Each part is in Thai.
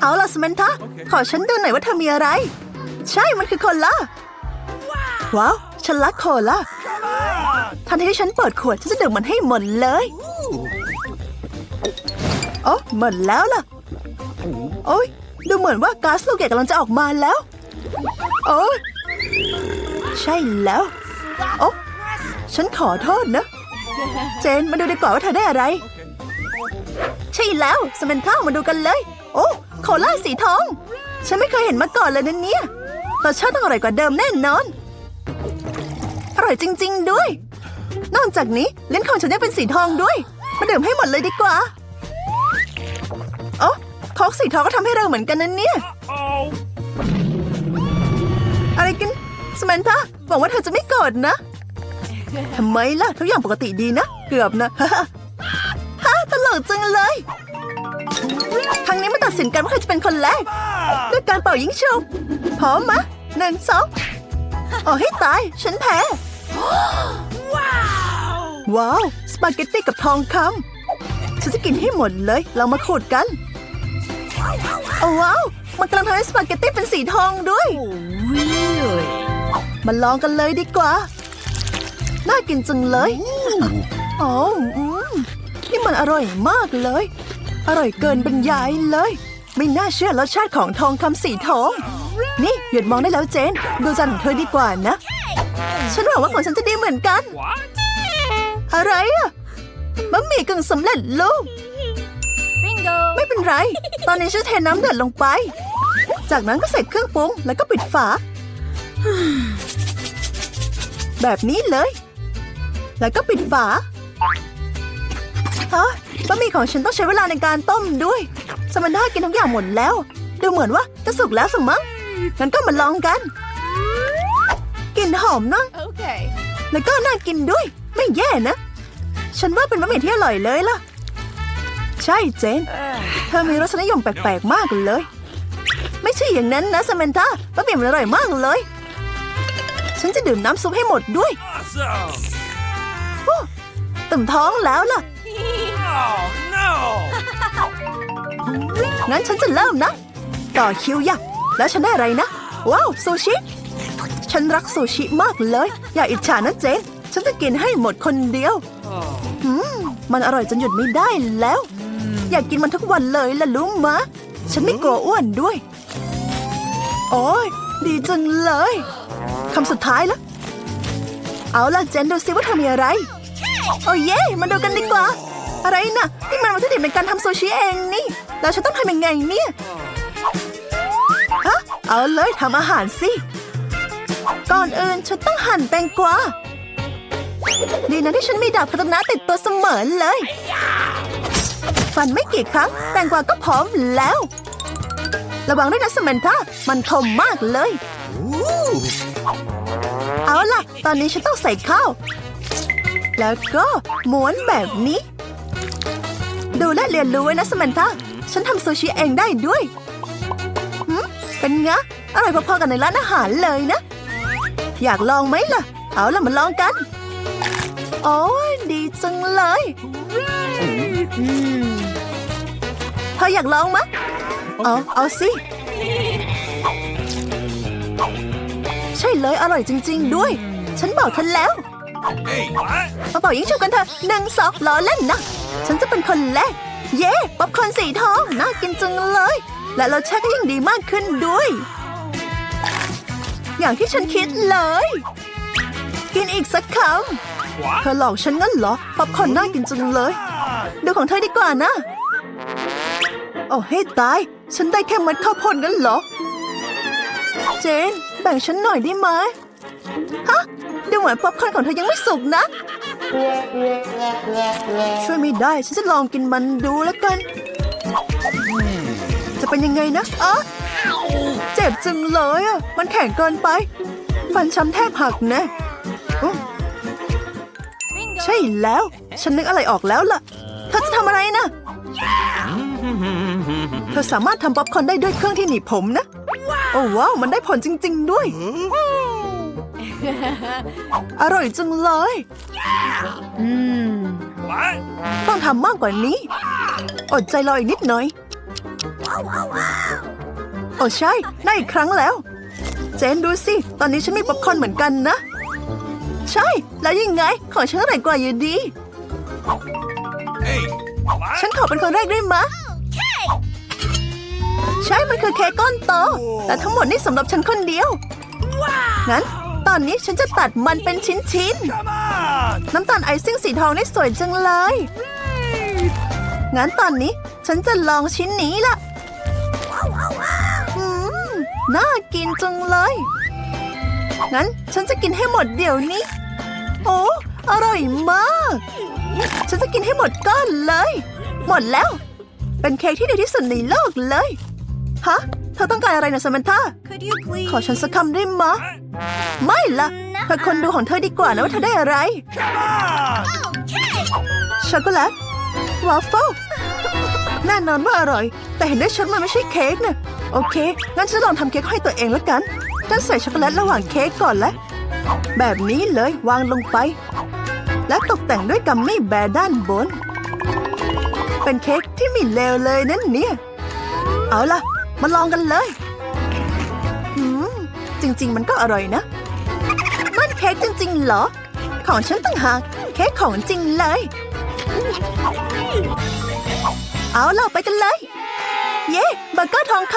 เอาล่ะสมันธาขอฉันดูหน่อยว่าเธอมีอะไร ใช่มันคือโคลาว้าว ฉันรักโคลาทันทีที่ฉันเปิดขวดฉันจะดื่มมันให้หมดเลยโอ้หมดแล้วล่ะ โอ้ยดูเหมือนว่าก๊าซลูกใหญ่กำลังจะออกมาแล้ว โอ้ยใช่แล้ว โอ้ฉันขอโทษนะ เจนมาดูดีกว่าว่าเธอได้อะไร ใช่แล้วสมันข้ามาดูกันเลย โอ้ โคลาสีทอง ฉันไม่เคยเห็นมาก่อนเลยนะเนี่ยรสชาติต้องอร่อยกว่าเดิมแน่นอน อร่อยจริง ๆ ด้วย นอกจากนี้ลิ้นของฉันยังเป็นสีทองด้วย มาดื่มให้หมดเลยดีกว่าโอ้โคกสีทองก็ทำให้เราเหมือนกันนะเนี่ย อะไรกัน สมันธาหวังว่าเธอจะไม่โกรธนะทำไมล่ะ ทุกอย่างปกติดีนะ เกือบนะฮ่าตลกจังเลย ครั้งนี้มาตัดสินกันว่าใครจะเป็นคนแรกด้วยการเป่ายิงฉุบพร้อมมะหนึ่งสองโอ้ให้ตาย ฉันแพ้ว้าว สปาเกตตี้กับทองคำฉันจะกินให้หมดเลย เรามาขูดกันโอ้ว้าว มันกำลังทำให้สปาเกตตี้เป็นสีทองด้วยมาลองกันเลยดีกว่า น่ากินจังเลย อ๋ออืมนี่มันอร่อยมากเลย อร่อยเกินบรรยายเลย ไม่น่าเชื่อรสชาติของทองคำสีทอง นี่หยุดมองได้แล้วเจน ดูจานของเธอดีกว่านะ ฉันหวังว่าของฉันจะดีเหมือนกัน What? อะไรอะบะหมี่กึ่งสำเร็จรูป Bingo! ไม่เป็นไร ตอนนี้ฉันเทน้ำเดือดลงไป จากนั้นก็ใส่เครื่องปรุงแล้วก็ปิดฝา แบบนี้เลย แล้วก็ปิดฝา ฮะบะหมี่ของฉันต้องใช้เวลาในการต้มด้วย สมันด้ากินทุกอย่างหมดแล้ว ดูเหมือนว่าจะสุกแล้วสมั้งงั้นก็มาลองกันกลิ่นหอมเนอะ Okay. แล้วก็น่ากินด้วย ไม่แย่นะ ฉันว่าเป็นบะหมี่ที่อร่อยเลยล่ะ ใช่เจน เธอมีรสนิยมแปลกๆ มากเลย ไม่ใช่อย่างนั้นนะสมันธาบะหมี่มันอร่อยมากเลย ฉันจะดื่มน้ำซุปให้หมดด้วย Awesome. ตุ่มท้องแล้วล่ะ Oh no. งั้นฉันจะเริ่มนะ ต่อคิวยักแล้วฉันได้อะไรนะ ว้าวซูชิ ฉันรักซูชิมากเลย อย่าอิจฉานะเจน ฉันจะกินให้หมดคนเดียวอืมมันอร่อยจนหยุดไม่ได้แล้ว อยากกินมันทุกวันเลยล่ะรู้มะ ฉันไม่กลัวอ้วนด้วย โอ้ยดีจังเลยคำสุดท้ายแล้วเอาล่ะเจนดูซิว่าเธอมีอะไร โอ้เย่มาดูกันดีกว่า อะไรนะ่ะนี่มันวัตถุดิบในการทำซูชิเองนี่ แล้วฉันต้องทำยังไงเนี่ยฮะเอาเลยทำอาหารสิ ก่อนอื่นฉันต้องหั่นแตงกวาดีนะที่ฉันมีดาบคาตนะติดตัวเสมอเลย ฟันไม่กี่ครั้ง แตงกวาก็พร้อมแล้ว ระวังด้วยนะสมันธามันคมมากเลย เอาล่ะ ตอนนี้ฉันต้องใส่ข้าว แล้วก็ม้วนแบบนี้ ดูและเรียนรู้ไว้นะสมันธาฉันทำซูชิเองได้ด้วยเป็นไงอร่อยพอๆกันในร้านอาหารเลยนะ อยากลองไหมล่ะ เอาล่ะมาลองกัน โอ้ยดีจังเลยเธออยากลองมะเอาเอาสิ ใช่เลยอร่อยจริง ๆ ด้วย ฉันบอกเธอแล้ว มาเป่ายิงฉุบกันเถอะหนึ่งสองล้อเล่นนะ ฉันจะเป็นคนแรก เย้ป๊อปคอร์นสีทอง น่ากินจังเลย และรสชาติก็ยิ่งดีมากขึ้นด้วย อย่างที่ฉันคิดเลย กินอีกสักคำ What? เธอหลอกฉันงั้นเหรอป๊อปคอร์นน่ากินจังเลย ดูของเธอดีกว่านะ โอ้ให้ตาย ฉันได้แค่เมัดข้าวโพดงั้นเหรอ เจนแบ่งฉันหน่อยได้ไหมฮะ ดูเหมือนป๊อปคอร์นของเธอยังไม่สุกนะ ช่วยไม่ได้ ฉันจะลองกินมันดูแล้วกัน จะเป็นยังไงนะอ๋อเจ็บจังเลยอะ มันแข็งเกินไป ฟันช้ำแทบหักแนะ ใช่แล้ว ฉันนึกอะไรออกแล้วล่ะ เธอจะทำอะไรนะ เธอสามารถทำป๊อปคอร์นได้ด้วยเครื่องที่หนีบผมนะ โอ้ว้าว มันได้ผลจริง ๆ ด้วย อร่อยจังเลย What? ต้องทำมากกว่านี้ อดใจรออีกนิดหน่อย โอ้ใช่ ได้อีกครั้งแล้ว เจนดูสิ ตอนนี้ฉันมีป๊อปคอร์นเหมือนกันนะ ใช่ แล้วยังไง ของฉันอร่อยกว่าอยู่ดี Hey, ฉันขอเป็นคนแรกได้ไหมะใช่ มันคือเค้กก้อนโต แต่ทั้งหมดนี่สำหรับฉันคนเดียว งั้น ตอนนี้ฉันจะตัดมันเป็นชิ้น come on! ๆน้ำตาลไอซิ่งสีทองนี่สวยจังเลย งั้นตอนนี้ฉันจะลองชิ้นนี้ละอืมน่ากินจังเลย งั้นฉันจะกินให้หมดเดี๋ยวนี้ โอ้อร่อยมาก ฉันจะกินให้หมดก้อนเลย หมดแล้ว เป็นเค้กที่ดีที่สุดในโลกเลย ฮะ เธอต้องการอะไรนะสมันธา Could you please? ขอฉันสักคำได้ไหมะ ไม่ละเธอคนดูของเธอดีกว่านะว่าเธอได้อะไร Come on! ช็อกโกแลตวาฟเฟิลแน่นอนว่าอร่อย แต่เห็นได้ชัดมันไม่ใช่เค้กนะโอเค งั้นฉันลองทำเค้กให้ตัวเองแล้วกันฉันใส่ช็อกโกแลตระหว่างเค้กก่อนและ แบบนี้เลยวางลงไป และตกแต่งด้วยกัมมี่แบร์ด้านบน เป็นเค้กที่ไม่เลวเลยนั่นเนี่ย เอาล่ะ มาลองกันเลยอืมจริง ๆ มันก็อร่อยนะมันเค้กจริง ๆ เหรอ ของฉันต่างหากเค้กของจริงเลย เอาล่ะไปกันเลย เย้เบอร์เกอร์ทองค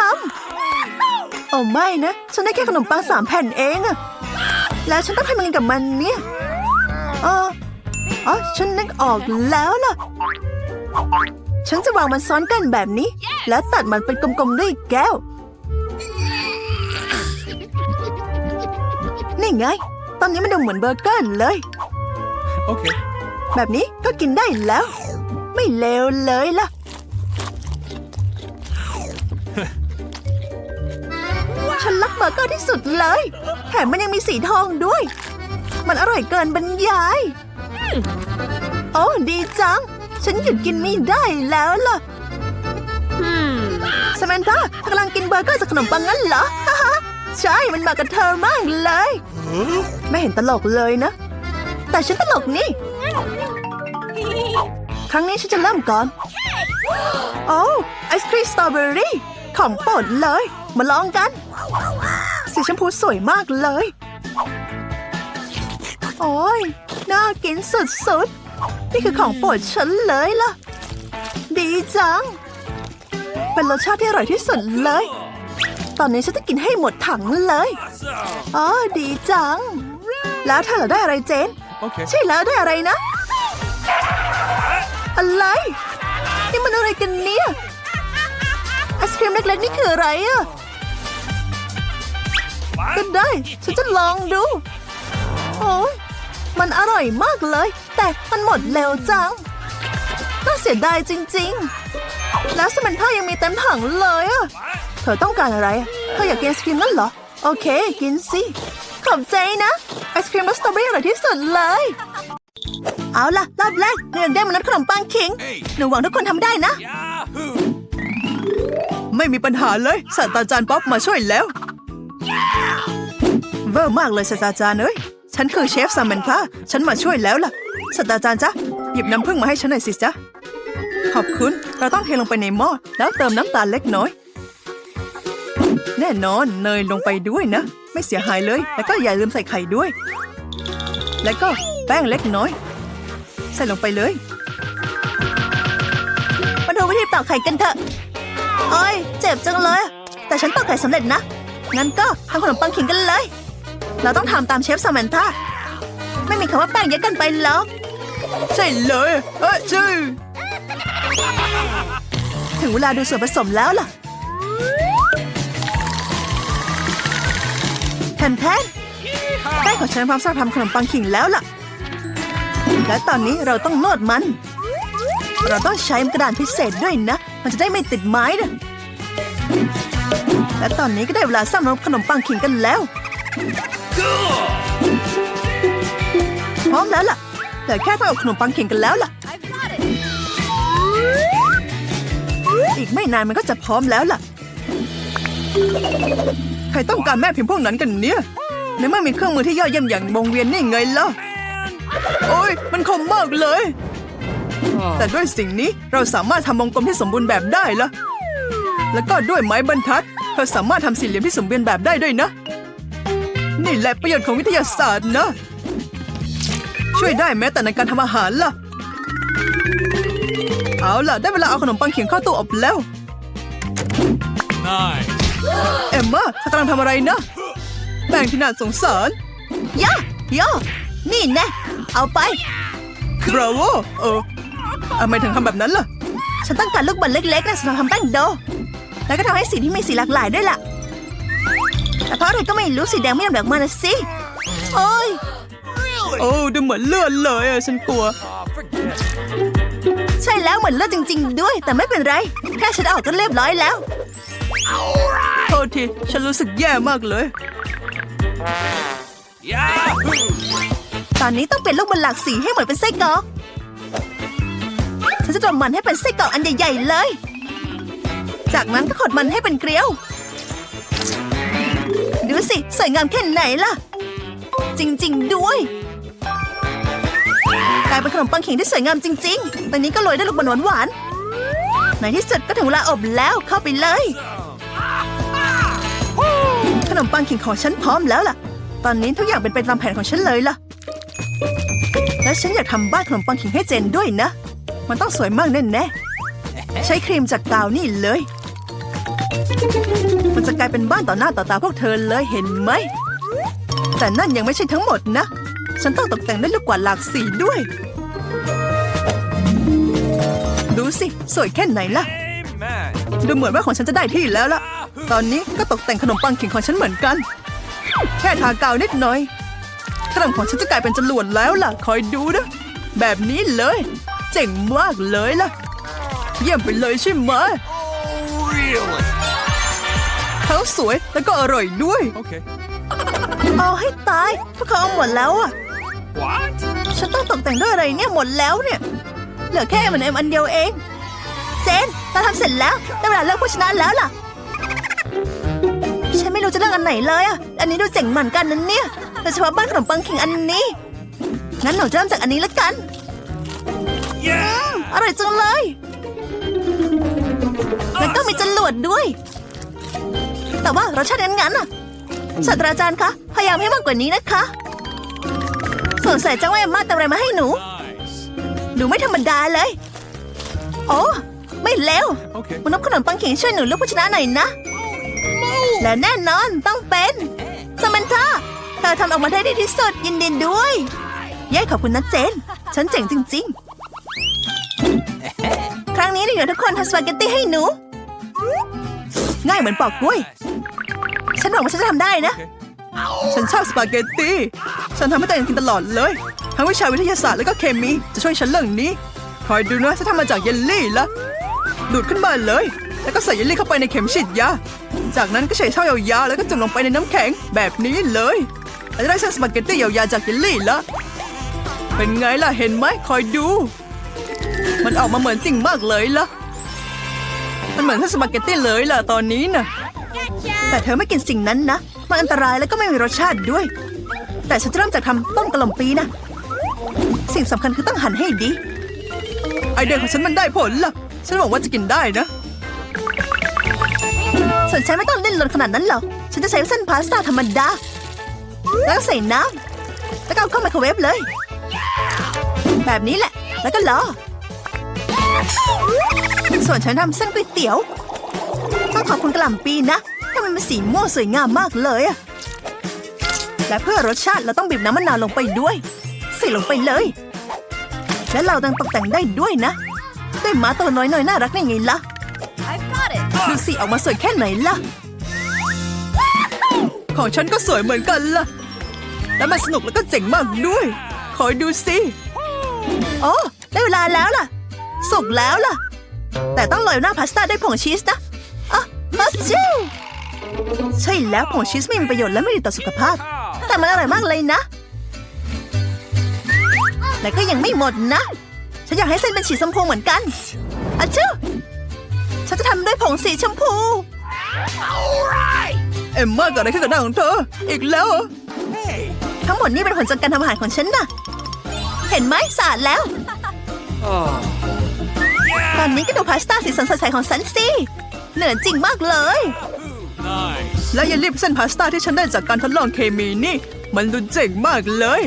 ำโอ้ไม่นะ ฉันได้แค่ขนมปังสามแผ่นเองอะแล้วฉันต้องทำยังไงกับมันเนี่ยเอออ๋อฉันนึกออกแล้วล่ะ ฉันจะวางมันซ้อนกันแบบนี้ แล้วตัดมันเป็นกลมๆด้วยแก้ว นี่ไง ตอนนี้มันดูเหมือนเบอร์เกอร์เลย Okay. แบบนี้ก็กินได้แล้ว ไม่เลวเลยล่ะ ฉันรักเบอร์เกอร์ที่สุดเลย แถมมันยังมีสีทองด้วย มันอร่อยเกินบรรยาย โอ้ดีจัง ฉันหยุดกินไม่ได้แล้วล่ะสมนธาเธอกำลังกินเบอร์เกอร์จากขนมปังงั้นเหรอ ใช่ มันมากับเธอมากเลย ไม่เห็นตลกเลยนะ แต่ฉันตลกนี่ ครั้งนี้ฉันจะเริ่มก่อน โอ้ไอศครีมสตรอเบอรี่ ของโปรดเลย มาลองกัน สีชมพูสวยมากเลย โอ้ย น่ากินสุดๆ นี่คือของโปรดฉันเลยล่ะ ดีจัง เป็นรสชาติที่อร่อยที่สุดเลย ตอนนี้ฉันจะกินให้หมดถังเลย Awesome! อ๋อดีจัง แล้วถ้าเราได้อะไรเจน Okay. ใช่แล้วได้อะไรนะ อะไร นี่มันอะไรกันเนี่ยไอศครีมเล็กๆนี่คืออะไรอะก็ได้ ฉันจะลองดู โอ้ย มันอร่อยมากเลย แต่มันหมดเร็วจัง น่าเสียดายจริง ๆ แล้วสมันท่ายังมีเต็มถังเลยอะเธอต้องการอะไรอะเธออยากกินไอศครีมนั่นเหรอ โอเค กินสิ ขอบใจนะ ไอศครีมรสสตรอเบอรี่อร่อยที่สุดเลย เอาล่ะรอบแรกหนูอยากได้มนุษย์ขนมปังคิง Hey! หนูหวังทุกคนทำได้นะ Yahoo! ไม่มีปัญหาเลยศาสตราจารย์ป๊อปมาช่วยแล้ว เวอร์มากเลยศาสตราจารย์เอ้ย ฉันคือเชฟซามันพาฉันมาช่วยแล้วล่ะศาสตราจารย์จ๊ะหยิบน้ำผึ้งมาให้ฉันหน่อยสิจ๊ะขอบคุณ เราต้องเทลงไปในหม้อแล้วเติมน้ำตาลเล็กน้อย แน่นอนเนยลงไปด้วยนะ ไม่เสียหายเลย แล้วก็อย่าลืมใส่ไข่ด้วย แล้วก็แป้งเล็กน้อย ใส่ลงไปเลย มาดูวิธีตอกไข่กันเถอะโอ้ยเจ็บจังเลย แต่ฉันตอกไข่สำเร็จนะ งั้นก็ทำขนมปังขิงกันเลย เราต้องทำตามเชฟสมันธาไม่มีคำว่าแป้งเยอะเกันไปหรอกใช่เลยเอ้ยจื้อถึงเวลาดูส่วนผสมแล้วล่ะแทนแทนแป้ของฉันพร้อมสำหรับทำขนมปังขิงแล้วล่ะ และตอนนี้เราต้องนวดมัน เราต้องใช้กระดานพิเศษด้วยนะ มันจะได้ไม่ติดไม้นะและตอนนี้ก็ได้เวลาสร้างขนมปังขิงกันแล้ว พร้อมแล้วล่ะเหลือแค่ต้องเอาขนมปังเขิงกันแล้วล่ะ อีกไม่นานมันก็จะพร้อมแล้วล่ะ ใครต้องการแม่พิมพ์พวกนั้นกันเนี่ยในเมื่อมีเครื่องมือที่ยอดเยี่ยมอย่างวงเวียนนี่ไงล่ะ โอ้ยมันคมมากเลย แต่ด้วยสิ่งนี้เราสามารถทำวงกลมที่สมบูรณ์แบบได้ละแล้วก็ด้วยไม้บรรทัดเธอสามารถทำสี่เหลี่ยมที่สมบูรณ์แบบได้ด้วยนะ นี่แหละประโยชน์ของวิทยาศาสตร์นะ ช่วยได้แม้แต่ในการทำอาหารล่ะ เอาล่ะ ได้เวลาเอาขนมปังเขียงเข้าตู้อบแล้ว Nice. เอมมาเธอกำลังทำอะไรนะแบ่งที่น่าสงสารย่าย่านี่แน่เอาไป บราโวเออทำไมถึงทำแบบนั้นล่ะ ฉันต้องการลูกบอลเล็กๆนะสำหรับทำแป้งโด แล้วก็ทำให้สีที่มีสีหลากหลายด้วยล่ะ แต่เพราะอะไรก็ไม่รู้สีแดงไม่ยอมแดกมานะสิโอ้ยโอ้ดูเหมือนเลือดเลยอะฉันกลัว Oh, forget it. ใช่แล้วเหมือนเลือดจริง ๆ ด้วย แต่ไม่เป็นไร แค่ฉันออกก็เรียบร้อยแล้วโทษทีฉันรู้สึกแย่มากเลย Yahoo! ตอนนี้ต้องเป็นลูกบอลหลากสีให้เหมือนเป็นไส้กรอกฉันจะตรมมันให้เป็นไส้กรอกอันใหญ่ๆเลย จากนั้นก็ขดมันให้เป็นเกลียว ดูสิ สวยงามแค่ไหนล่ะ จริง ๆ ด้วย กลายเป็นขนมปังเข่งที่สวยงามจริง ๆ ตอนนี้ก็โรยด้วยลูกบอลหวานๆในที่สุดก็ถึงเวลาอบแล้วเข้าไปเลย ขนมปังเข่งของฉันพร้อมแล้วล่ะ ตอนนี้ทุกอย่างเป็นไปตามแผนของฉันเลยล่ะ และฉันอยากทำบ้านขนมปังขิงให้เจนด้วยนะ มันต้องสวยมากแน่ๆใช้ครีมจากกาวนี่เลย มันจะกลายเป็นบ้านต่อหน้าต่อตาพวกเธอเลยเห็นไหม แต่นั่นยังไม่ใช่ทั้งหมดนะ ฉันต้องตกแต่งด้วยลูกกวาดหลากสีด้วย ดูสิ สวยแค่ไหนล่ะ ดูเหมือนว่าของฉันจะได้ที่แล้วล่ะ ตอนนี้ก็ตกแต่งขนมปังขิงของฉันเหมือนกัน แค่ทากาวนิดหน่อย ขนมของฉันจะกลายเป็นจรวดแล้วล่ะ คอยดูนะ แบบนี้เลย เจ๋งมากเลยล่ะ เยี่ยมไปเลยใช่ไหม Oh, really? ทั้งสวยแล้วก็อร่อยด้วย Okay. เอาให้ตายพวกเขาเอาหมดแล้วอะ What? ฉันต้องตกแต่งด้วยอะไรเนี่ยหมดแล้วเนี่ย เหลือแค่มันเอ็มอันเดียวเอง เจนเราทำเสร็จแล้วได้เวลาเลือกผู้ชนะแล้วล่ะ ฉันไม่รู้จะเลือกอันไหนเลยอะอันนี้ดูเจ๋งเหมือนกันนะเนี่ยโดยเฉพาะบ้านขนมปังขิงอันนี้ งั้นหนูจะเริ่มจากอันนี้ละกัน Yeah! อร่อยจังเลย แล้วก็มีจรวดด้วย แต่ว่ารสชาติงั้นๆอะศาสตราจารย์คะ พยายามให้มากกว่านี้นะคะสงสัยจังว่าเอมมาตามอะไรมาให้หนู Nice. ดูไม่ธรรมดาเลย โอ้ไม่เลว Okay. มนุษย์ขนมปังเข่งช่วยหนูเลือกผู้ชนะหน่อยนะ และแน่นอนต้องเป็นสมันธาเธอทำออกมาได้ดีที่สุดยินดีด้วย เย้ขอบคุณนะเจน ฉันเจ๋งจริง ๆ ครั้งนี้เดี๋ยวทุกคนทำสปาเกตตี้ให้หนู ง่ายเหมือนปอกกล้วยฉั นหวังว่าฉันจะทำได้นะ Okay. ฉันชอบสปาเกตตี้ ฉันทำให้ตัวเองกินตลอดเลย ทั้งวิชาวิทยาศาสตร์และก็เคมีจะช่วยฉันเรื่องนี้ คอยดูนะฉันทำมาจากเยลลี่ละดูดขึ้นมาเลย แล้วก็ใส่เยลลี่เข้าไปในเข็มฉีดยา จากนั้นก็ใช้ช่อยาวๆแล้วก็จุ่มลงไปในน้ำแข็งแบบนี้เลยเราจะได้เส้นสปาเกตตี้ยาวๆจากเยลลี่ละเป็นไงล่ะเห็นไหมคอยดู มันออกมาเหมือนจริงมากเลยล่ะ มันเหมือนเส้นสปาเกตตี้เลยล่ะตอนนี้น่ะ แต่เธอไม่กินสิ่งนั้นนะ มันอันตรายแล้วก็ไม่มีรสชาติด้วย แต่ฉันจะเริ่มจากทำต้มกระหล่ำปีนะ สิ่งสำคัญคือต้องหั่นให้ดี ไอเดียของฉันมันได้ผลล่ะ ฉันบอกว่าจะกินได้นะ ส่วนฉันไม่ต้องเล่นรนขนาดนั้นหรอก ฉันจะใช้เส้นพาสต้าธรรมดา แล้วใส่น้ำแล้วก็เอาเข้าไมโครเวฟเลย แบบนี้แหละ แล้วก็รอส่วนฉันทำเส้นก๋วยเตี๋ยว องขอบคุณกะหล่ำปีนะถ้ามันเป็นสีม่วงสวยงามมากเลยอะและเพื่อรสชาติเราต้องบีบน้ำมะนาวลงไปด้วย ใส่ลงไปเลย และเราต้องตกแต่งได้ด้วยนะด้วยหมาตัวน้อยหน่อยน่ารักนี่ไงล่ะ I've got it. ดูสิออกมาสวยแค่ไหนล่ะ ของฉันก็สวยเหมือนกันล่ะ และมันสนุกแล้วก็เจ๋งมากด้วย คอยดูสิโอ้ได้เวลาแล้วล่ะ สุกแล้วล่ะ แต่ต้องโรยหน้าพาสต้าด้วยผงชีสนะ อะฮัจจูใช่แล้วผงชีสไม่มีประโยชน์และไม่ดีต่อสุขภาพ How? แต่มันอร่อยมากเลยนะและก็ยังไม่หมดนะ ฉันอยากให้เส้นเป็นสีชมพูเหมือนกันอะชื่อฉันจะทำด้วยผงสีชมพู เอ็มมาเกิดอะไรขึ้นกับหน้าของเธอ อีกแล้วเหรอ Hey. ทั้งหมดนี่เป็นผลจากการทำอาหารของฉันน่ะเห็นไหมสะอาดแล้ว Oh. ตอนนี้ก็ดูพาสต้าสีสันสดใสของฉันสิ เหนือจริงมากเลย Nice. และเยลลี่เส้นพาสต้าที่ฉันได้จากการทดลองเคมีนี่ มันดูเจ๋งมากเลย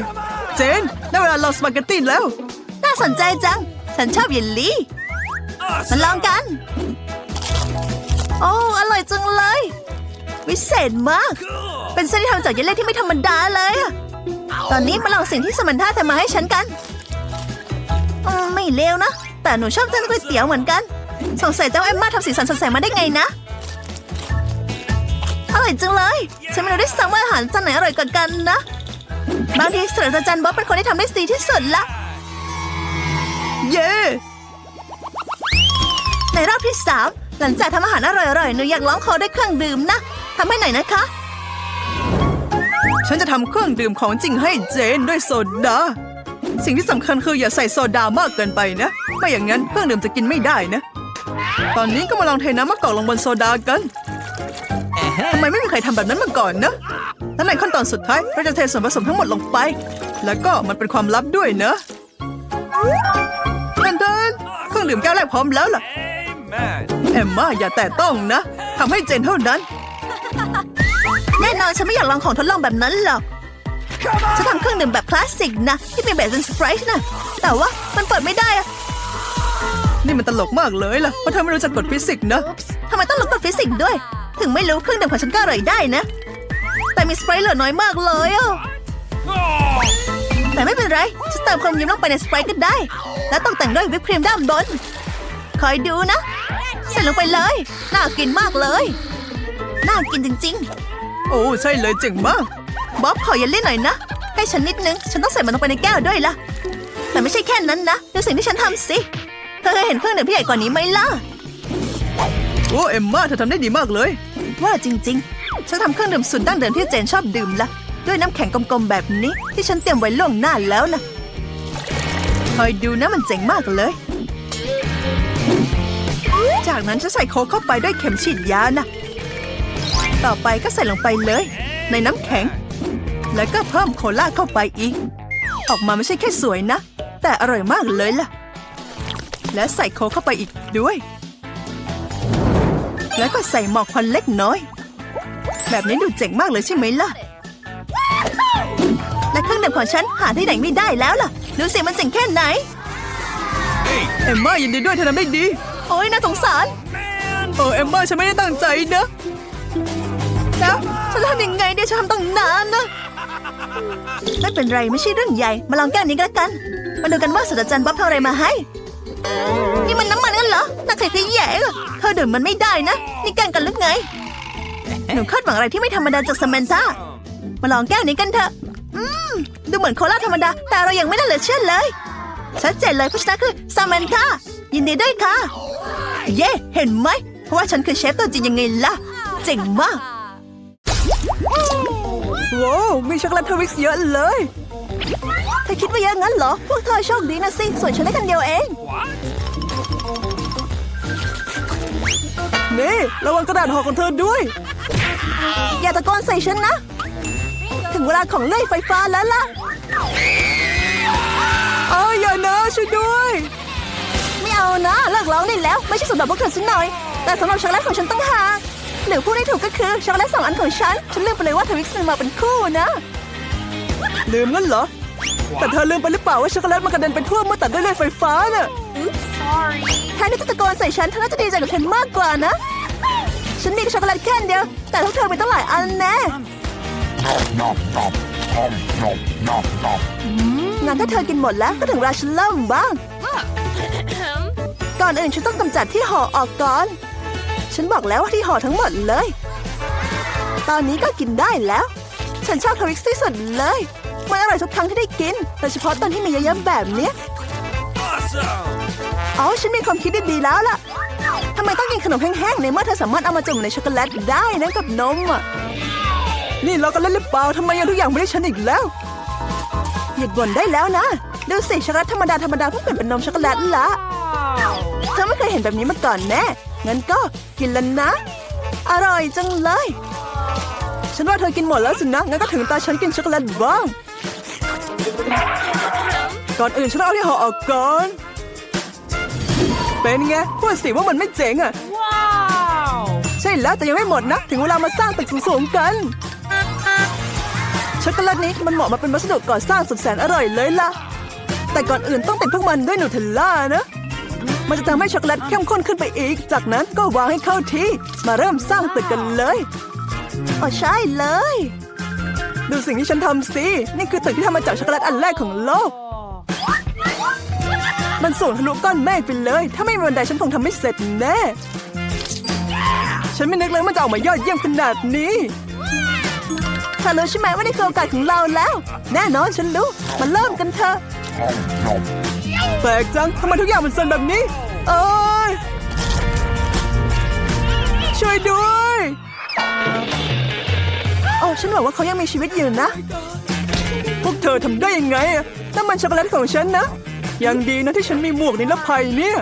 เจนได้เวลาลองสปาเกตตี้แล้ว น่าสนใจจัง ฉันชอบเยลลี่มาลองกัน โอ้อร่อยจังเลย วิเศษมาก เป็นเส้นที่ทำจากเยลลี่ที่ไม่ธรรมดาเลยอะตอนนี้มาลองสิ่งที่สมันธาทำมาให้ฉันกันอืมไม่เลวนะ แต่หนูชอบเส้นก๋วยเตี๋ยวเหมือนกัน สงสัยเจ้าเอ็มมาทำสีสันสดใสมาได้ไงนะ อร่อยจังเลย ฉันไม่รู้ด้วยซ้ำว่าอาหารจานไหนอร่อยกว่ากันนะ บางทีศาสตราจารย์บ๊อบเป็นคนที่ทำได้ดีที่สุดละ เย้ในรอบที่สามหลังจากทำอาหารอร่อยๆหนูอยากร้องขอด้วยเครื่องดื่มนะทำให้หน่อยนะคะ ฉันจะทำเครื่องดื่มของจริงให้เจนด้วยโซดาสิ่งที่สำคัญคืออย่าใส่โซดามากเกินไปนะ ไม่อย่างนั้นเครื่องดื่มจะกินไม่ได้นะ ตอนนี้ก็มาลองเทน้ำมะกอกลงบนโซดากันทำไมไม่มีใครทำแบบนั้นมาก่อนนะและในขั้นตอนสุดท้ายเราจะเทส่วนผสมทั้งหมดลงไป แล้วก็มันเป็นความลับด้วยเนอะเดินเดินเครื่องดื่มแก้วแรกพร้อมแล้วล่ะ Amen. เอมมาอย่าแตะต้องนะทำให้เจนเท่านั้น แน่นอนฉันไม่อยากลองของทดลองแบบนั้นหรอกฉันทำเครื่องดื่มแบบคลาสสิกนะที่เป็นแบบเป็นสไปร์นะแต่ว่ามันเปิดไม่ได้อะ นี่มันตลกมากเลยล่ะ เพราะเธอไม่รู้จักกฎฟิสิกส์นะทำไมต้องรู้กฎฟิสิกส์ด้วย ถึงไม่รู้เครื่องดื่มของฉันก็อร่อยได้นะ แต่มีสไปร์เหลือน้อยมากเลยอะ Oh, แต่ไม่เป็นไรฉันเติมความยิ้มลงไปในสไปร์ก็ได้ แล้วตกแต่งด้วยวิปครีมด้านบน คอยดูนะ ใส่ลงไปเลย น่ากินมากเลย น่ากินจริง ๆ โอ้ใช่เลยเจ๋งมาก บ๊อบขอเยลลี่หน่อยนะ ให้ฉันนิดนึง ฉันต้องใส่มันลงไปในแก้วด้วยล่ะ แต่ไม่ใช่แค่นั้นนะ ดูสิ่งที่ฉันทำสิ เธอเคยเห็นเครื่องดื่มที่ใหญ่กว่านี้ไหมล่ะ โอ้เอ็มมาเธอทำได้ดีมากเลย ว่าจริงๆ ฉันทำเครื่องดื่มสุดดั้งเดิมที่เจนชอบดื่มละด้วยน้ำแข็งกลมๆแบบนี้ ที่ฉันเตรียมไว้ล่วงหน้าแล้วนะคอยดูนะมันเจ๋งมากเลย จากนั้นจะใส่โค้กเข้าไปด้วยเข็มฉีดยานะต่อไปก็ใส่ลงไปเลย ในน้ำแข็ง แล้วก็เพิ่มโคลาเข้าไปอีก ออกมาไม่ใช่แค่สวยนะ แต่อร่อยมากเลยล่ะ และใส่โค้กเข้าไปอีกด้วย แล้วก็ใส่หมอกควันเล็กน้อย แบบนี้ดูเจ๋งมากเลยใช่ไหมล่ะ และเครื่องดื่มของฉันหาที่ไหนไม่ได้แล้วล่ะ ดูสิมันเจ๋งแค่ไหน hey, เอมมายินดีด้วยเธอทำได้ดี โอ้ยน่าสงสาร man. เออเอมมาฉันไม่ได้ตั้งใจนะแล้วฉันจะทำยังไงเดี๋ยวฉันทำตั้งนานนะไม่เป็นไรไม่ใช่เรื่องใหญ่ มาลองแก้วนี้ก็แล้วกัน มาดูกันว่าศาสตราจารย์บ๊อบทำอะไรมาให้ นี่มันน้ำมันกันเหรอน่าขยะแย่เธอดื่มมันไม่ได้นะนี่แกล้งกันหรือไงหนูคาดหวังอะไรที่ไม่ธรรมดาจากสมนธามาลองแก้วนี้กันเถอะอืมดูเหมือนโคลาธรรมดา แต่เรายังไม่ได้เหลือเชื่อเลยชัดเจนเลยผู้ชนะคือซามนธายินดีด้วยค่ะ เย่เห็นไหมเพราะว่าฉันคือเชฟตัวจริงยังไงล่ะ เจ๋งมากว้าวมีช็อกโกแลตทวิกซ์เยอะเลย คิดว่าเยอะงั้นเหรอ พวกเธอโชคดีนะสิ ส่วนฉันได้กันเดียวเอง What? นี่ ระวังกระดาษห่อของเธอด้วย อย่าตะโกนใส่ฉันนะ ถึงเวลาของเลื่อยไฟฟ้าแล้วล่ะเอาอย่านะช่วยด้วย ไม่เอานะเลิกร้องได้แล้ว ไม่ใช่สำหรับพวกเธอสักหน่อย แต่สำหรับช็อกโกแลตของฉันต้องหากหรือพูดได้ถูกก็คือช็อกโกแลตสองอันของฉัน ฉันลืมไปเลยว่าทวิกซ์มันมาเป็นคู่นะ ลืมงั้นเหรอ แต่เธอลืมไปหรือเปล่าว่าช็อกโกแลตมันกระเด็นไปทั่วเมื่อตัดด้วยเลื่อยไฟฟ้าน่ะ Sorry. แทนที่จะตะโกนใส่ฉันเธอน่าจะดีใจกับฉันมากกว่านะ ฉันมีช็อกโกแลตแค่อันเดียว แต่พวกเธอมีตั้งหลายอันแน่ Nom nom nom nom nom nom. งั้นถ้าเธอกินหมดแล้วก็ถึงเวลาฉันเริ่มบ้าง ก่อนอื่นฉันต้องกำจัดที่ห่อออกก่อน ฉันบอกแล้วว่าที่ห่อทั้งหมดเลย ตอนนี้ก็กินได้แล้ว ฉันชอบทวิกซ์ที่สุดเลย มันอร่อยทุกครั้งที่ได้กิน โดยเฉพาะตอนที่มีเยอะๆแบบเนี้ย Awesome. อ๋อฉันมีความคิดดีๆแล้วล่ะทำไมต้องกินขนมแห้งๆในเมื่อเธอสามารถเอามาจุ่มในช็อกโกแลตได้นะกับนมอะ นี่เรากันเล่นหรือเปล่าทำไมยังทุกอย่างไม่ได้ฉันอีกแล้วหยุดบ่นได้แล้วนะดูสิช็อกโกแลตธรรมดาธรรมดาเพิ่งเปลี่ยนเป็นนมช็อกโกแลตละเธอไม่เคยเห็นแบบนี้มาก่อนแน่งั้นก็กินแล้วนะ อร่อยจังเลย ฉันว่าเธอกินหมดแล้วสินะงั้นก็ถึงตาฉันกินช็อกโกแลตบ้าง ก่อนอื่นฉันเอาที่ห่อออกก่อน เป็นไงพูดสิว่ามันไม่เจ๋งอะ Wow. ใช่แล้วแต่ยังไม่หมดนะ ถึงเวลามาสร้างตึกสูงๆกัน ช็อกโกแลตนี้มันเหมาะมาเป็นวัสดุก่อสร้างสุดแสนอร่อยเลยล่ะ แต่ก่อนอื่นต้องติดพวกมันด้วยนูเทลล่านะ มันจะทำให้ช็อกโกแลตเข้มข้นขึ้นไปอีก จากนั้นก็วางให้เข้าที่ มาเริ่มสร้างตึกกันเลยอ๋อใช่เลย ดูสิ่งที่ฉันทำสิ นี่คือตึกที่ทำมาจากช็อกโกแลตอันแรกของโลก มันสูงทะลุก้อนเมฆไปเลย ถ้าไม่มีบันไดฉันคงทำไม่เสร็จแน่ ฉันไม่นึกเลยมันจะออกมายอดเยี่ยมขนาดนี้เธอรู้ใช่ไหมว่านี่คือโอกาสของเราแล้ว แน่นอนฉันรู้มันเริ่มกันเถอะแปลกจังทำไมทุกอย่างมันสั่นแบบนี้ เอ้ยช่วยด้วย ฉันหวังว่าเขายังมีชีวิตอยู่นะ พวกเธอทำได้ยังไงอะนั่นมันช็อกโกแลตของฉันนะ ยังดีนะที่ฉันมีหมวกนิรภัยเนี่ย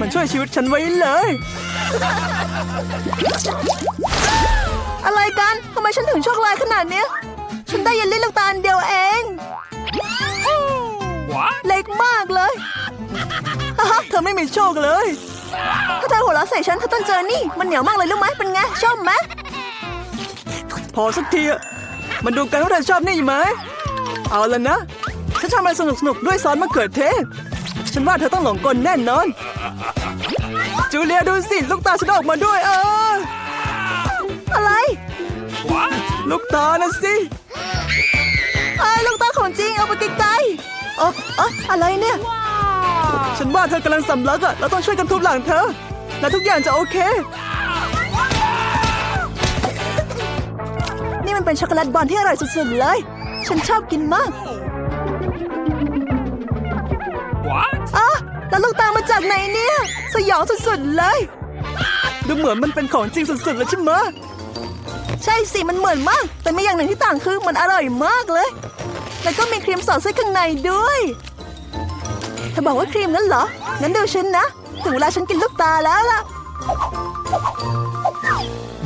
มันช่วยชีวิตฉันไว้เลย อะไรกันทำไมฉันถึงโชคร้ายขนาดเนี้ยฉันได้เยลลี่ลูกตาลเดียวเอง What? เล็กมากเลยฮ่าฮ่าเธอไม่มีโชคเลย ถ้าเธอหัวเราะใส่ฉันเธอต้องเจอนี่ มันเหนียวมากเลยรู้ไหมเป็นไงชอบไหมพ อสักทีอะมันดูกันว่าเธอชอบนี่ไหม เอาละนะ ฉันทำอะไรสนุกสนุกๆด้วยซอสมะเขือเทศ ฉันว่าเธอต้องหลงกลแน่นอน จูเลียดูสิ ลูกตาฉันออกมาด้วยเออ อะไร What? ลูกตานะสิไอ้ยลูกตาของจริงเอาไปไกลๆเออเอะอะไรเนี่ย ฉันว่าเธอกำลังสำลักอะเราต้องช่วยกันทุบหลังเธอ แล้วทุกอย่างจะโอเค มันเป็นช็อกโกแลตบอลที่อร่อยสุดๆเลย ฉันชอบกินมาก What? อะแล้วลูกตามาจากไหนเนี่ย สยองสุดๆเลย ดูเหมือนมันเป็นของจริงสุดๆเลยใช่ไหมะใช่สิ มันเหมือนมาก แต่มีอย่างหนึ่งที่ต่างคือมันอร่อยมากเลย แล้วก็มีครีมสอดไส้ข้างในด้วยเธอบอกว่าครีมงั้นเหรอ งั้นดูฉันนะ ถึงเวลาฉันกินลูกตาแล้วล่ะ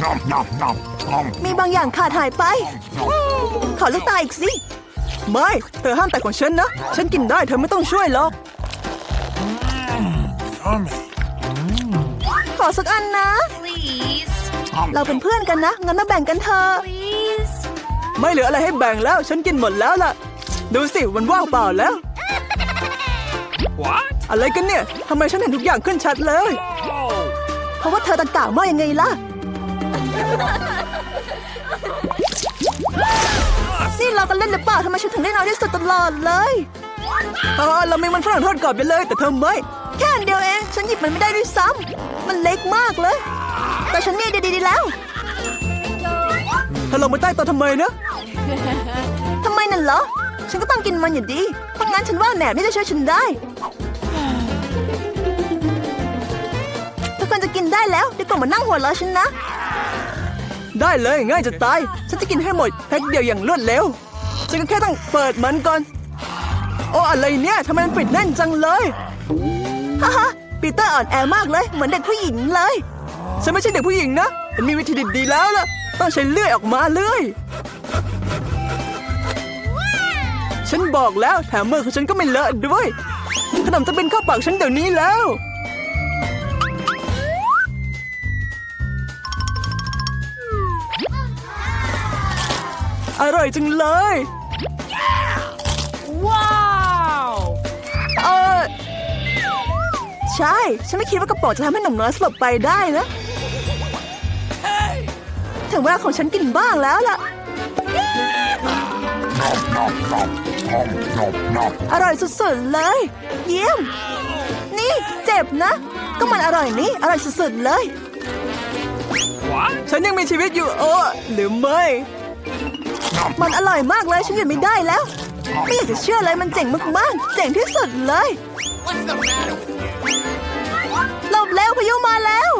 Nom nom nom. Nom มีบางอย่างขาดหายไป ขอลูกตาอีกสิ ไม่ เธอห้ามแต่ของฉันนะ ฉันกินได้เธอไม่ต้องช่วยหรอก yummy. ขอสักอันนะ Please. Nom เราเป็นเพื่อนกันนะ งั้นมาแบ่งกันเถอะ Please. ไม่เหลืออะไรให้แบ่งแล้ว ฉันกินหมดแล้วล่ะ ดูสิมันว่างเปล่าแล้ว What? อะไรกันเนี่ย ทำไมฉันเห็นทุกอย่างขึ้นชัดเลย Oh. เพราะว่าเธอตะกะมากยังไงล่ะ นี่เรากันเล่นหรือเปล่าทำไมฉันถึงได้น้อยที่สุดตลอดเลยเออเรามีมันฝรั่งทอดกรอบไปเลย แต่เธอไม่ แค่อันเดียวเอง ฉันหยิบมันไม่ได้ด้วยซ้ำมันเล็กมากเลย แต่ฉันมีไอเดียดีๆแล้วเธอลงไปใต้โต๊ะทำไมนะทำไมนั่นเหรอ ฉันก็ต้องกินมันอยู่ดีเพราะงั้นฉันว่าแหนบนี่จะช่วยฉันได้ ทุกคนจะกินได้แล้วดีกว่ามานั่งหัวเราะฉันนะ ได้เลยง่ายจะตาย ฉันจะกินให้หมดแพ็คเดียวอย่างรวดเร็ว ฉันก็แค่ต้องเปิดมันก่อน โอ้อะไรเนี่ยทำไมมันปิดแน่นจังเลยฮ่าฮ่าปีเตอร์อ่อนแอมากเลย เหมือนเด็กผู้หญิงเลย ฉันไม่ใช่เด็กผู้หญิงนะมันมีวิธีดีๆแล้วล่ะ ต้องใช้เลื่อยออกมาเลื่อยฉันบอกแล้วแถมมือของฉันก็ไม่เลอะด้วย ขนมจะเป็นข้าวปากฉันเดี๋ยวนี้แล้ว อร่อยจังเลย Wow. เออ ใช่ ฉันไม่คิดว่ากระป๋องจะทำให้หนุ่มน้อยสลบไปได้นะถึงเวลาของฉันกินบ้างแล้วล่ะ nom nom nom. Nom nom nom. อร่อยสุดๆเลย เยี่ยม นี่เจ็บนะ ก็มันอร่อยนี่ อร่อยสุดๆเลย What? ฉันยังมีชีวิตอยู่โอ้หรือไม่ Nom มันอร่อยมากเลยฉันหยุดไม่ได้แล้ว ไม่อยากจะเชื่อเลยมันเจ๋งมากๆเจ๋งที่สุดเลยหลบแล้วพายุมาแล้ว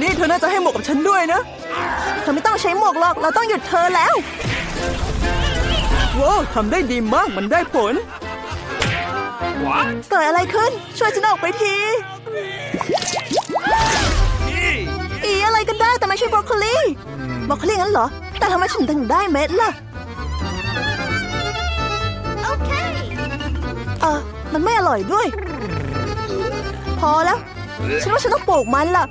นี่เธอน่าจะให้หมวกกับฉันด้วยนะ เธอไม่ต้องใช้หมวกหรอกเราต้องหยุดเธอแล้วว้าวทำได้ดีมากมันได้ผล What? เกิดอะไรขึ้น ช่วยฉันออกไปที Hey. อีอะไรก็ได้แต่ไม่ใช่บรอกโคลีบรอกโคลีงั้นเหรอ แต่ทำไมฉันถึงได้เม็ดล่ะ เออมันไม่อร่อยด้วย พอแล้ว ฉันว่าฉันต้องปลูกมันล่ะ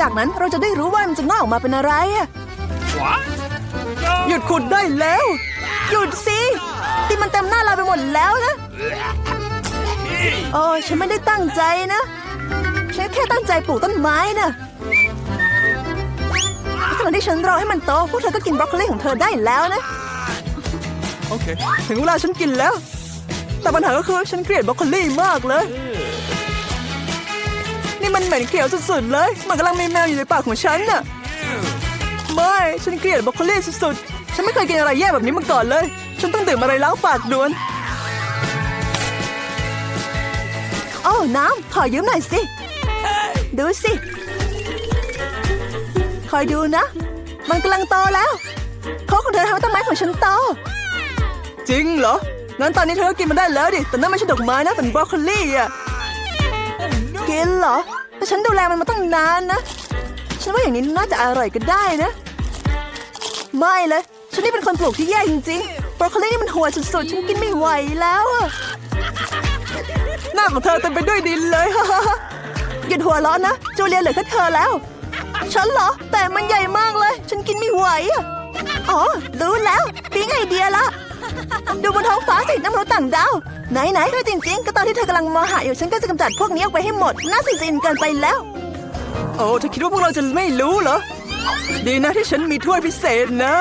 จากนั้นเราจะได้รู้ว่ามันจะงอกออกมาเป็นอะไรอะ What? หยุดขุดได้แล้ว หยุดสิที่มันเต็มหน้าเราไปหมดแล้วนะ Hey! โอ้ฉันไม่ได้ตั้งใจนะ ฉันแค่ตั้งใจปลูกต้นไม้นะขณะที่ฉันรอให้มันโตพวกเธอก็กินบรอกโคลีของเธอได้แล้วนะ โอเค ถึงเวลาฉันกินแล้ว แต่ปัญหาก็คือฉันเกลียดบรอกโคลีมากเลย นี่มันเหม็นเขียวสุดๆเลย มันกำลังมีแมวอยู่ในปากของฉันน่ะ ไม่ ฉันเกลียดบรอกโคลีสุดๆ ฉันไม่เคยกินอะไรแย่แบบนี้มาก่อนเลย ฉันต้องดื่มอะไรล้างปากด่วนโอ้น้ำขอยืมหน่อยสิ ดูสิ คอยดูนะ มันกำลังโตแล้วโคกของเธอทำให้ต้นไม้ของฉันโต จริงเหรอ งั้นตอนนี้เธอก็กินมันได้แล้วดิ แต่นั่นไม่ใช่ดอกไม้นะเป็นบรอกโคลีอะ กินเหรอ แต่ฉันดูแลมันมาตั้งนานนะ ฉันว่าอย่างนี้น่าจะอร่อยก็ได้นะ ไม่เลย ฉันนี่เป็นคนปลูกที่แย่จริงๆบรอกโคลีนี่มันหัวสุดๆ ฉันกินไม่ไหวแล้วอะหน้าของเธอเต็มไปด้วยดินเลยหยุดหัวเร้อนนะจูเลียเหลือแค่เธอแล้ว ฉันเหรอ แต่มันใหญ่มากเลย ฉันกินไม่ไหวอะอ๋อ รู้แล้วปิ๊งไอเดียละ ดูบนท้องฟ้าสิน้ำมนุษย์ต่างดาวไหนไหนๆเธอจริงๆ ก็ตอนที่เธอกำลังมองหาอยู่ฉันก็จะกำจัดพวกนี้ออกไปให้หมดน่าสิสินเกินไปแล้ว โอ้เธอคิดว่าพวกเราจะไม่รู้เหรอ ดีนะที่ฉันมีถ้วยพิเศษนะ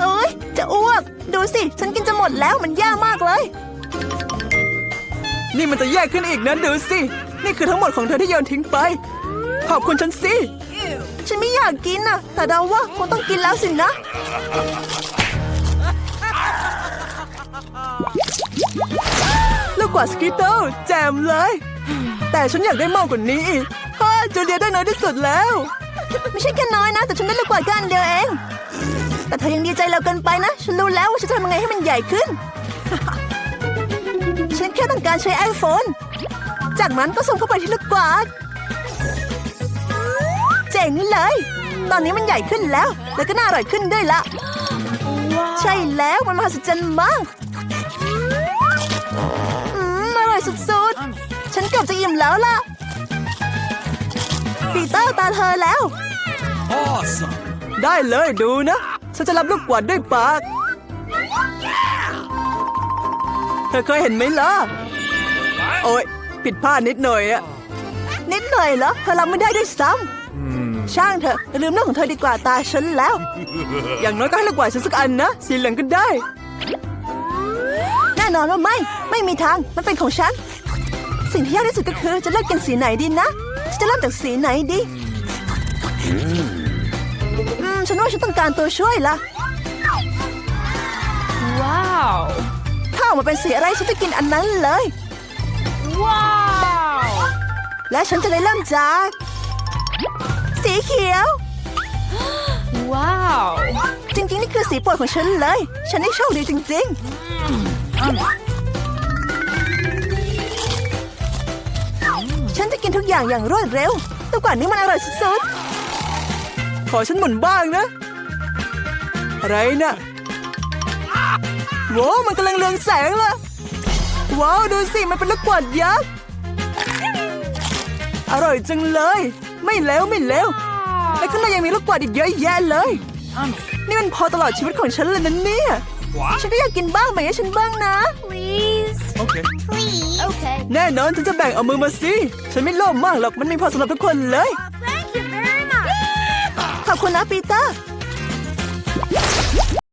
เอ้ยจะอ้วก ดูสิ ฉันกินจะหมดแล้วมันย่ามากเลย นี่มันจะแย่ขึ้นอีกนะดูสิ นี่คือทั้งหมดของเธอที่โยนทิ้งไป ขอบคุณฉันสิ ฉันไม่อยากกินนะแต่เดาว่าคงต้องกินแล้วสินะลูกกว่าสกิตเติลแจมเลย แต่ฉันอยากได้มากกว่านี้อีกฮ่าจูเลียได้น้อยที่สุดแล้ว ไม่ใช่แค่น้อยนะ แต่ฉันได้ลูกกว่าดแค่อันเดียวเอง แต่เธอยังดีใจเราเกินไปนะ ฉันรู้แล้วว่าฉันจะทำยังไงให้มันใหญ่ขึ้น ฉันแค่ต้องการใช้ไอโฟนจากนั้นก็ส่งเข้าไปที่ลูกกวาด จ๋งเลย ตอนนี้มันใหญ่ขึ้นแล้ว แล้วก็น่าอร่อยขึ้นด้วยละ ใช่แล้วมันมหัศจรรย์มากอืมอร่อยสุดๆ ฉันเกือบจะอิ่มแล้วล่ะ ปีเตอร์ตาเธอแล้ว Awesome! ได้เลยดูนะ ฉันจะรับลูกกวาดด้วยปาก เธอเคยเห็นไหมล่ะ โอ๊ยผิดพลาดนิดหน่อยอะนิดหน่อยเหรอเธอรับไม่ได้ด้วยซ้ำ ช่างเถอะลืมเรื่องของเธอดีกว่าตาฉันแล้ว อย่างน้อยก็ให้ลูกกวาดฉันสักอันนะ สีเหลืองก็ได้ แน่นอนว่าไม่ ไม่มีทาง มันเป็นของฉัน สิ่งที่ยากที่สุดก็คือจะเลือกกินสีไหนดีนะฉันจะเริ่มจากสีไหนดี อืม ฉันว่าฉันต้องการตัวช่วยละ Wow. ถ้าออกมาเป็นสีอะไรฉันจะกินอันนั้นเลย Wow. และฉันจะได้เริ่มจาก สีเขียว Wow. จริงๆ นี่คือสีโปรดของฉันเลย ฉันได้โชคดีจริงๆ ฉันจะกินทุกอย่างอย่างรวดเร็วแตัวกว่านี้มันอร่อยสุดๆ ขอฉันหมุนบ้างนะ อะไรนะว้าวมันกำลังเรืองแสงละว้าว ดูสิ มันเป็นลูกกวาดยักษ์อร่อยจังเลย ไม่เลวไม่เลวและข้างในยังมีลูกกวาดอีกเยอะแยะเลย นี่มันพอตลอดชีวิตของฉันเลยนะเนี่ย What? ฉันก็อยากกินบ้างไหมให้ฉันบ้างนะ Please. Okay. Please. Okay. แน่นอนฉันจะแบ่งเอามือมาสิ ฉันไม่โลภมากหรอก มันมีพอสำหรับทุกคนเลย Thank you very much. ขอบคุณนะปีเตอร์